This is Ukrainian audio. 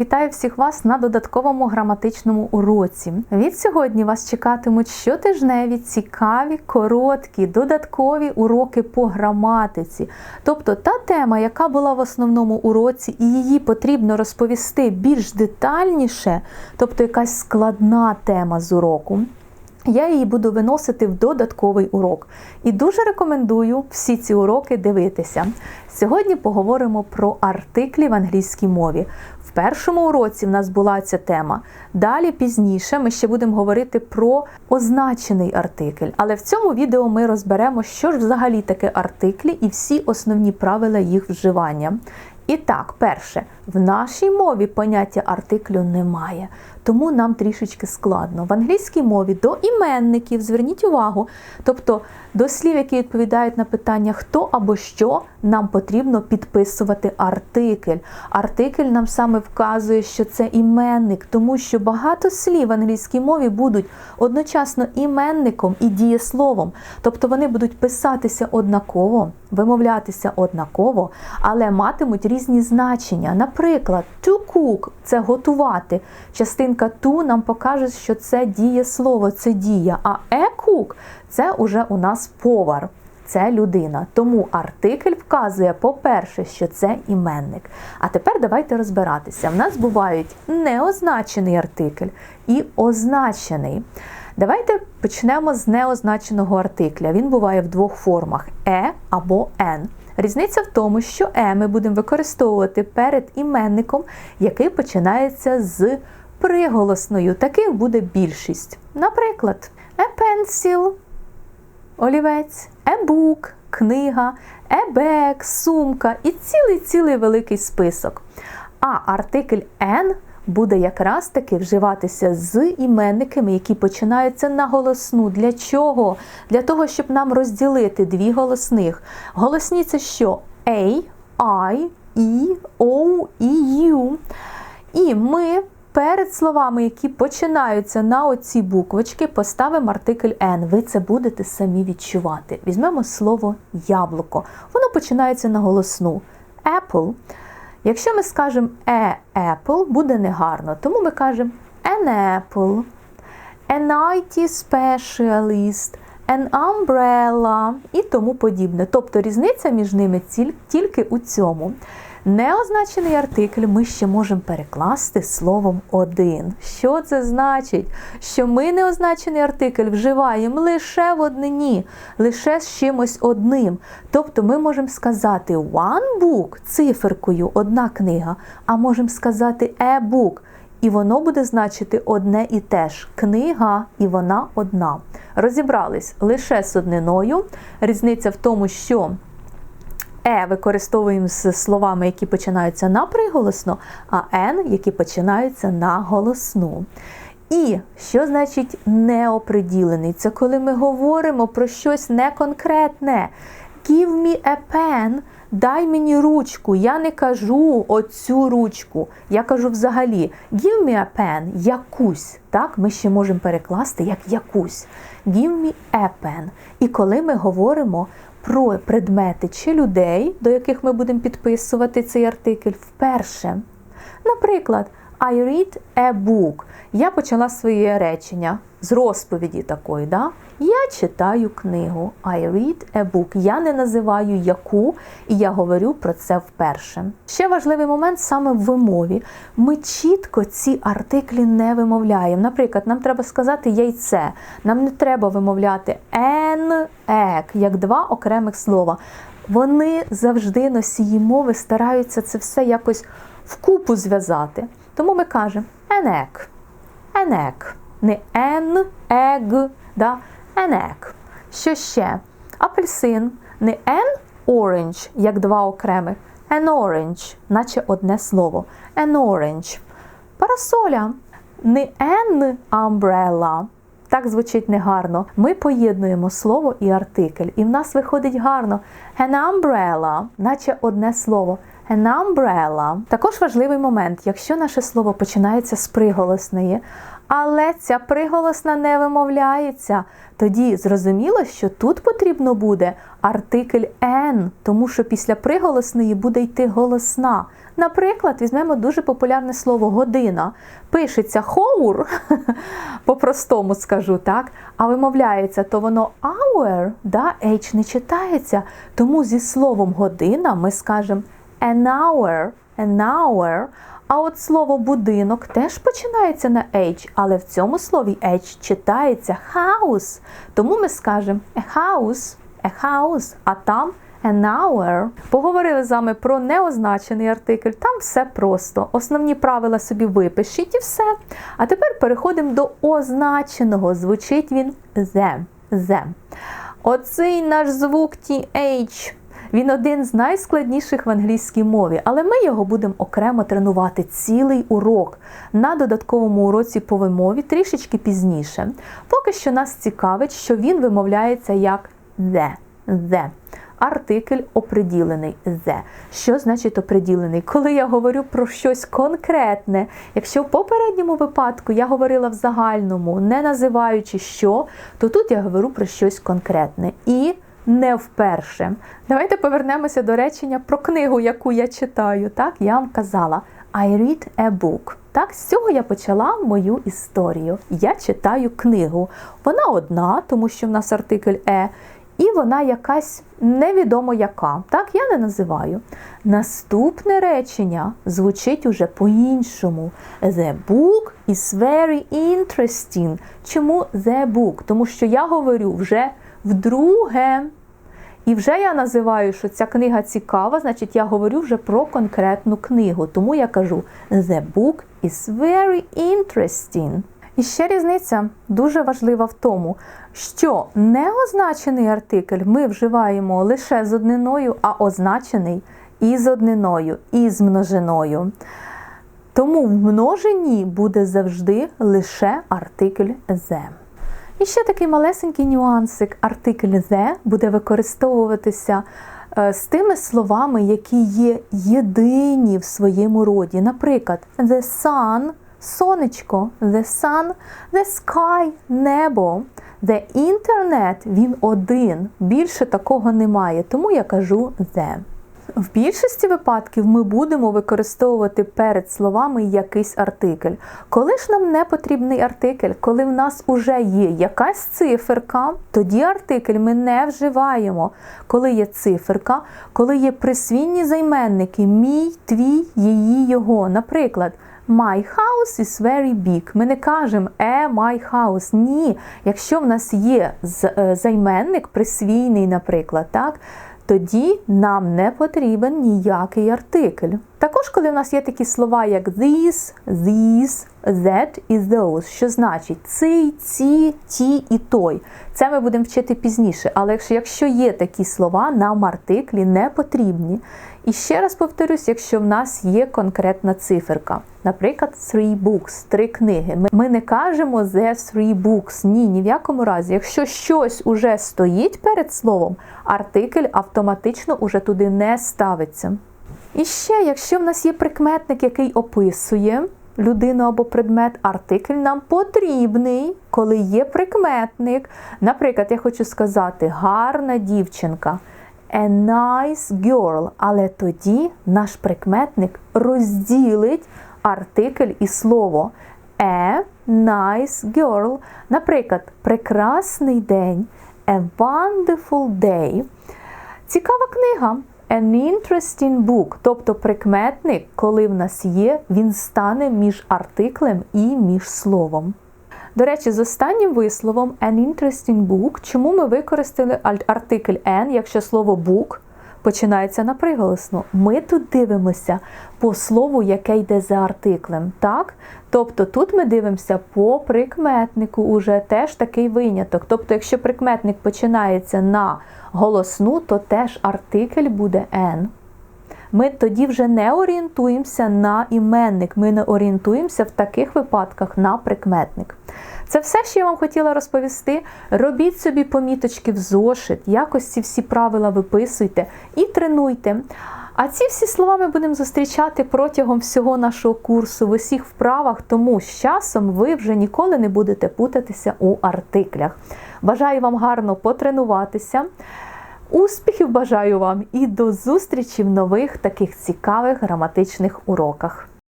Вітаю всіх вас на додатковому граматичному уроці. Від сьогодні вас чекатимуть щотижневі цікаві, короткі, додаткові уроки по граматиці. Тобто та тема, яка була в основному уроці, і її потрібно розповісти більш детальніше, тобто якась складна тема з уроку. Я її буду виносити в додатковий урок. І дуже рекомендую всі ці уроки дивитися. Сьогодні поговоримо про артиклі в англійській мові. В першому уроці в нас була ця тема. Далі пізніше ми ще будемо говорити про означений артикль. Але в цьому відео ми розберемо, що ж взагалі таке артиклі і всі основні правила їх вживання. І так, перше, в нашій мові поняття артиклю немає, тому нам трішечки складно. В англійській мові до іменників, зверніть увагу, тобто до слів, які відповідають на питання хто або що, нам потрібно підписувати артикль. Артикль нам саме вказує, що це іменник, тому що багато слів в англійській мові будуть одночасно іменником і дієсловом, тобто вони будуть писатися однаково, вимовлятися однаково, але матимуть різні значення. Наприклад, to cook – це готувати. Частинка to нам покаже, що це дієслово, це дія, а cook – це уже у нас повар. Це людина. Тому артикль вказує, по-перше, що це іменник. А тепер давайте розбиратися. В нас бувають неозначений артикль і означений. Давайте почнемо з неозначеного артикля. Він буває в двох формах е або н. Різниця в тому, що е ми будемо використовувати перед іменником, який починається з приголосною. Таких буде більшість. Наприклад, a pencil – олівець, a book – книга, a bag – сумка і цілий-цілий великий список. А артикль N буде якраз таки вживатися з іменниками, які починаються на голосну. Для чого? Для того, щоб нам розділити дві голосних. Голосні це що? A, I, E, O, E, U. І ми перед словами, які починаються на оці буквочки, поставимо артикль N. Ви це будете самі відчувати. Візьмемо слово яблуко. Воно починається на голосну. Apple. Якщо ми скажемо e apple, буде негарно, тому ми кажемо an apple, an IT specialist, an umbrella і тому подібне. Тобто різниця між ними тільки у цьому. Неозначений артикль ми ще можемо перекласти словом один. Що це значить? Що ми неозначений артикль вживаємо лише в однині, лише з чимось одним. Тобто ми можемо сказати one book циферкою одна книга, а можемо сказати a book. І воно буде значити одне і те ж книга, і вона одна. Розібрались лише з одниною. Різниця в тому, що Е використовуємо з словами, які починаються на приголосно, а Н, які починаються на голосну. І що значить неоприділений? Це коли ми говоримо про щось неконкретне. Give me a pen, дай мені ручку. Я не кажу оцю ручку. Я кажу взагалі give me a pen, якусь. Так, Ми ще можемо перекласти як якусь. Give me a pen. І коли ми говоримо про предмети чи людей, до яких ми будемо підписувати цей артикль вперше. Наприклад, I read a book. Я почала своє речення з розповіді такої. Да? Я читаю книгу. I read a book. Я не називаю яку, і я говорю про це вперше. Ще важливий момент саме в вимові. Ми чітко ці артиклі не вимовляємо. Наприклад, нам треба сказати яйце. Нам не треба вимовляти «ен», «ек», як два окремих слова. Вони завжди носії мови стараються це все якось вкупу зв'язати. Тому ми кажемо енек, енек, не ен, ег, да? енек. Що ще? Апельсин, не ен orange, як два окремих, an orange, наче одне слово. An orange. Парасоля, не ен umbrella. Так звучить негарно. Ми поєднуємо слово і артикль, і в нас виходить гарно. An umbrella, наче одне слово. An umbrella. Також важливий момент, якщо наше слово починається з приголосної, але ця приголосна не вимовляється, тоді зрозуміло, що тут потрібно буде артикль N, тому що після приголосної буде йти голосна. Наприклад, візьмемо дуже популярне слово година. Пишеться хоур, по-простому скажу, так? А вимовляється, то воно hour, да? H не читається. Тому зі словом година ми скажемо an hour, an hour. А от слово будинок теж починається на H, але в цьому слові H читається house. Тому ми скажемо a house, a house, а там an hour. Поговорили з вами про неозначений артикль. Там все просто. Основні правила собі випишіть і все. А тепер переходимо до означеного. Звучить він the. the. Оцей наш звук TH. Він один з найскладніших в англійській мові, але ми його будемо окремо тренувати цілий урок на додатковому уроці по вимові трішечки пізніше. Поки що нас цікавить, що він вимовляється як the. the. Артикль оприділений the. Що значить оприділений? Коли я говорю про щось конкретне, якщо в попередньому випадку я говорила в загальному, не називаючи що, то тут я говорю про щось конкретне. І не вперше. Давайте повернемося до речення про книгу, яку я читаю. Так, я вам казала I read a book. Так, з цього я почала мою історію. Я читаю книгу. Вона одна, тому що в нас артикль е, і вона якась невідомо яка. Так, я не називаю. Наступне речення звучить уже по-іншому. The book is very interesting. Чому the book? Тому що я говорю вже вдруге. І вже я називаю, що ця книга цікава, значить, я говорю вже про конкретну книгу. Тому я кажу: The book is very interesting. І ще різниця дуже важлива в тому, що неозначений артикль ми вживаємо лише з одниною, а означений і з одниною, і з множиною. Тому в множині буде завжди лише артикль «the». І ще такий малесенький нюансик. Артикль «the» буде використовуватися е, з тими словами, які є єдині в своєму роді. Наприклад, the sun сонечко, the sun, the sky небо. The internet він один. Більше такого немає, тому я кажу the. В більшості випадків ми будемо використовувати перед словами якийсь артикль. Коли ж нам не потрібний артикль, коли в нас уже є якась циферка, тоді артикль ми не вживаємо. Коли є циферка, коли є присвійні займенники мій, твій, її, його. Наприклад, My house is very big. Ми не кажемо е, my house. Ні. Якщо в нас є займенник присвійний, наприклад, так, тоді нам не потрібен ніякий артикль. Також, коли в нас є такі слова, як this, these, that і those, що значить цей, ці, ті і той. Це ми будемо вчити пізніше. Але якщо є такі слова, нам артиклі не потрібні. І ще раз повторюсь, якщо в нас є конкретна циферка. Наприклад, three books, три книги. Ми не кажемо the three books. Ні, ні в якому разі. Якщо щось уже стоїть перед словом, артикль автоматично уже туди не ставиться. І ще, якщо в нас є прикметник, який описує людину або предмет, артикль нам потрібний, коли є прикметник. Наприклад, я хочу сказати гарна дівчинка. A nice girl. Але тоді наш прикметник розділить артикль і слово a nice girl. Наприклад, прекрасний день, a wonderful day. Цікава книга. An interesting book, тобто прикметник, коли в нас є, він стане між артиклем і між словом. До речі, з останнім висловом an interesting book, чому ми використали артикль an, якщо слово book починається на приголосну. Ми тут дивимося по слову, яке йде за артиклем. так? Тобто тут ми дивимося по прикметнику, уже теж такий виняток. Тобто, якщо прикметник починається на голосну, то теж артикль буде N. Ми тоді вже не орієнтуємося на іменник, ми не орієнтуємося в таких випадках на прикметник. Це все, що я вам хотіла розповісти. Робіть собі поміточки в зошит, якось ці всі правила виписуйте і тренуйте. А ці всі слова ми будемо зустрічати протягом всього нашого курсу в усіх вправах, тому з часом ви вже ніколи не будете путатися у артиклях. Бажаю вам гарно потренуватися. Успіхів бажаю вам і до зустрічі в нових таких цікавих граматичних уроках.